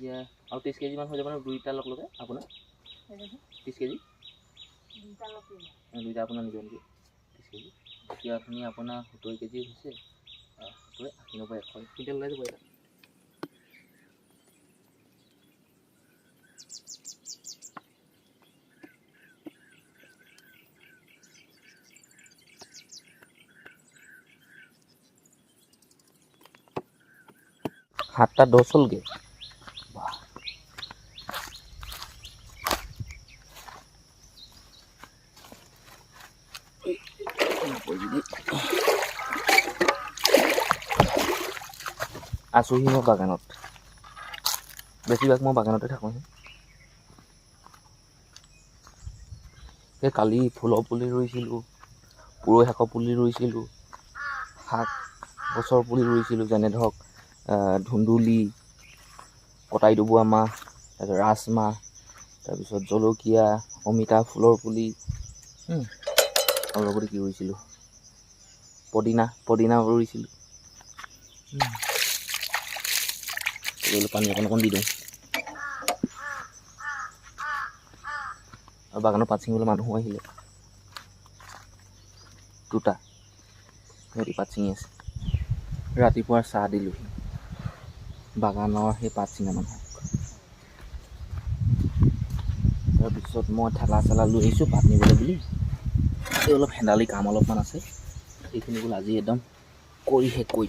এতিয়া আৰু ত্ৰিছ কেজিমান হৈ যাব নহয় দুইটা লগ লগে আপোনাৰ? ত্ৰিছ কেজি? দুইটা আপোনাৰ নিজৰ নেকি ত্ৰিছ কেজি। এতিয়া আপুনি আপোনাৰ সত্তৰ কেজি হৈছে সত্তৰে আশী নব্বৈ এশ। কুইণ্টেল ওলাই যাব এটা সাতটা দহ হ'লগৈ। আছোহি মই বাগানত। বেছিভাগ মই বাগানতে থাকোঁহি। এই কালি ফুলৰ পুলি ৰুইছিলোঁ পুৰৈ শাকৰ পুলি ৰুইছিলোঁ শাক গছৰ পুলি ৰুইছিলোঁ যেনে ধৰক ধুন্দুলি কটাই ডবোৱা মাহ তাৰপিছত ৰাজমাহ তাৰপিছত জলকীয়া অমিতা ফুলৰ পুলি আৰু লগতে কি ৰুইছিলোঁ? পদিনা পদিনা ৰুইছিলোঁ। উম। বোলো পানী অকণ অকণ দি দিওঁ আৰু বাগানৰ পাত ছিঙিবলৈ মানুহো আহিলে দুটা সিহঁতি পাত ছিঙি আছে ৰাতিপুৱা চাহ দিলোঁহি বাগানৰ সেই পাত ছিঙা মানুহক তাৰপিছত মই ঠেলা চেলা লৈ আহিছোঁ পাত নিবলৈ বুলি এই অলপ হেন্দালি কাম অলপমান আছে সেইখিনি বোলো আজি একদম কৰি শেষ কৰি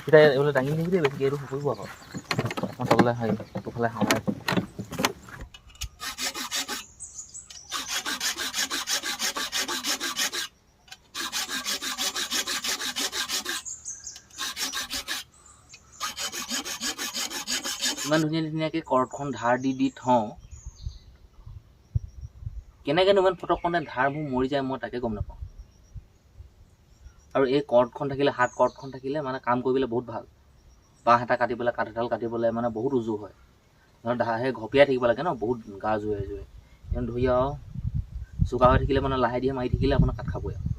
এতিয়া এইবিলাক দাঙি নিবি বেছিকৈ এইটো কৰিব আকৌ মই চাবলৈ হেৰি তোৰফালে হাওঁৰাই ইমান ধুনীয়া ধুনীয়াকৈ কৰ্ডখন ধাৰ দি দি থওঁ কেনেকৈনো ইমান ফটকনে ধাৰবোৰ মৰি যায় মই তাকে গম নাপাওঁ আৰু এই কৰ্ডখন থাকিলে হাত কৰ্ডখন থাকিলে মানে কাম কৰিবলৈ বহুত ভাল। বাঁহ এটা কাটিবলৈ কাঠ এডাল কাটিবলৈ মানে বহুত উজু হয়। সেই ঘপিয়াই থাকিব লাগে ন বহুত গা জোৰে জোৰে। ধুই আৰু চোকা হৈ থাকিলে মানে লাহে ধীৰে মাৰি থাকিলে আপোনাৰ কাট খাবই আৰু।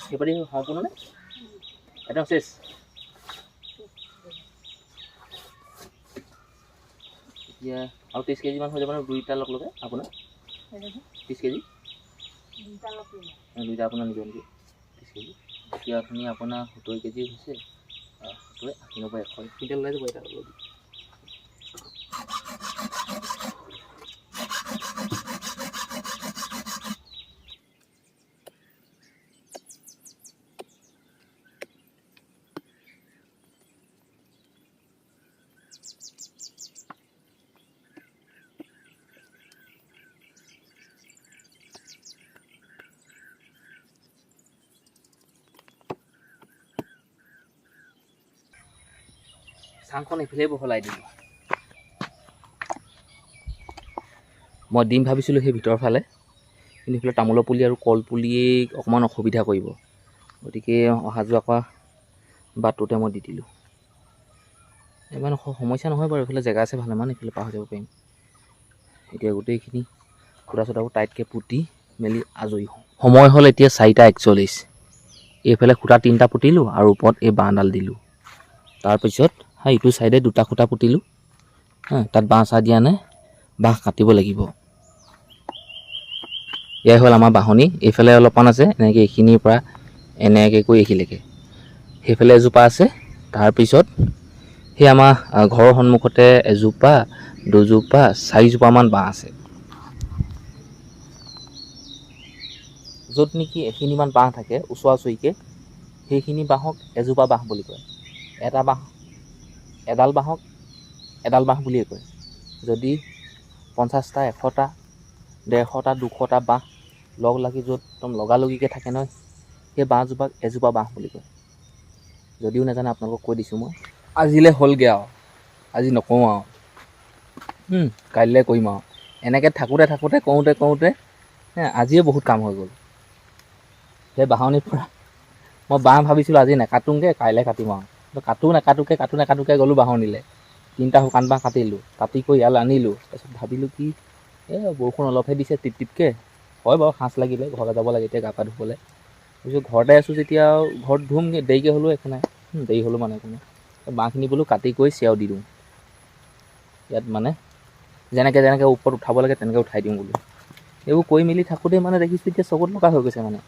সেইপাৰি সম্পূৰ্ণ নে একদম শেষ এতিয়া আৰু ত্ৰিছ কেজিমান হৈ যাব দুইটা লগ লগে আপোনাৰ। ত্ৰিছ কেজি। দুইটা আপোনাৰ নিজৰ নেকি ত্ৰিছ কেজি। এতিয়া আপুনি আপোনাৰ সত্তৰ কেজি হৈছে সত্তৰে আশী নব্বৈ এশ। কুইণ্টেল ওলাই যাব এটা চাংখন এইফালে বহলাই দিলোঁ। মই দিম ভাবিছিলোঁ সেই ভিতৰৰ ফালে কিন্তু সেইফালে তামোলৰ পুলি আৰু কল পুলিয়েই অকণমান অসুবিধা কৰিব। গতিকে অহা যোৱা কৰা বাটটোতে মই দি দিলোঁ। ইমান সমস্যা নহয় বাৰু এইফালে জেগা আছে ভালেমান এইফালে হৈ যাব পাৰিম। এতিয়া গোটেইখিনি খুটা চুটাবোৰ টাইটকৈ পুতি মেলি আজৰি হওঁ। সময় হ'ল এতিয়া চাৰিটা একচল্লিছ। এইফালে খুঁটা তিনিটা পুতিলোঁ আৰু ওপৰত এই বাঁহডাল দিলোঁ। তাৰপিছত হা ইটো ছাইডে দুটা খুঁটা পুতিলোঁ। হা তাত বাঁহ চাহ দিয়া নাই বাঁহ কাটিব লাগিব। এয়াই হ'ল আমাৰ বাঁহনি। এইফালে অলপমান আছে এনেকৈ এইখিনিৰ পৰা এনেকৈ কৰি এইখিলৈকে সেইফালে এজোপা আছে তাৰপিছত সেই আমাৰ ঘৰৰ সন্মুখতে এজোপা দুজোপা চাৰিজোপামান বাঁহ আছে। য'ত নেকি এখিনিমান বাঁহ থাকে ওচৰা ওচৰিকৈ সেইখিনি বাঁহক এজোপা বাঁহ বুলি কয়। এটা বাঁহ এডাল বাঁহক এডাল বাঁহ বুলিয়ে কয়। যদি পঞ্চাছটা এশটা ডেৰশটা দুশটা বাঁহ লগ লাগি য'ত একদম লগালগিকৈ থাকে নহয় সেই বাঁহজোপাক এজোপা বাঁহ বুলি কয়। যদিও নাজানে আপোনালোকক কৈ দিছোঁ মই। আজিলৈ হ'লগৈ আৰু। আজি নকওঁ আৰু। কাইলৈ কৰিম আৰু। এনেকৈ থাকোঁতে থাকোঁতে কৰোঁতে কৰোঁতে আজিয়ে বহুত কাম হৈ গ'ল। সেই বাঁহনিৰ পৰা মই বাঁহ ভাবিছিলোঁ আজি নেকাটোংগৈ কাইলৈ কাটিম আৰু। কাটো নেকাটোকৈ কাটো নেকাটোকৈ গ'লোঁ বাঁহনিলৈ। তিনিটা শুকান বাঁহ কাটিলোঁ কাটি কৰি ইয়ালৈ আনিলোঁ। তাৰপিছত ভাবিলোঁ কি এই বৰষুণ অলপহে দিছে টিপ টিপকৈ। হয় বাৰু সাঁচ লাগিলে ঘৰলৈ যাব লাগে এতিয়া গা পা ধুবলৈ। তাৰপিছত ঘৰতে আছোঁ যেতিয়া ঘৰত ধুমগৈ দেৰিকৈ হ'লেও একো নাই। দেৰি হ'লেও মানে একো নাই বাঁহখিনি বোলো কাটি কৰি চিৰাও দি দিওঁ। ইয়াত মানে যেনেকৈ যেনেকৈ ওপৰত উঠাব লাগে তেনেকৈ উঠাই দিওঁ বোলো। এইবোৰ কৰি মেলি থাকোঁতে মানে দেখিছোঁ এতিয়া চকুত লগা হৈ গৈছে মানে।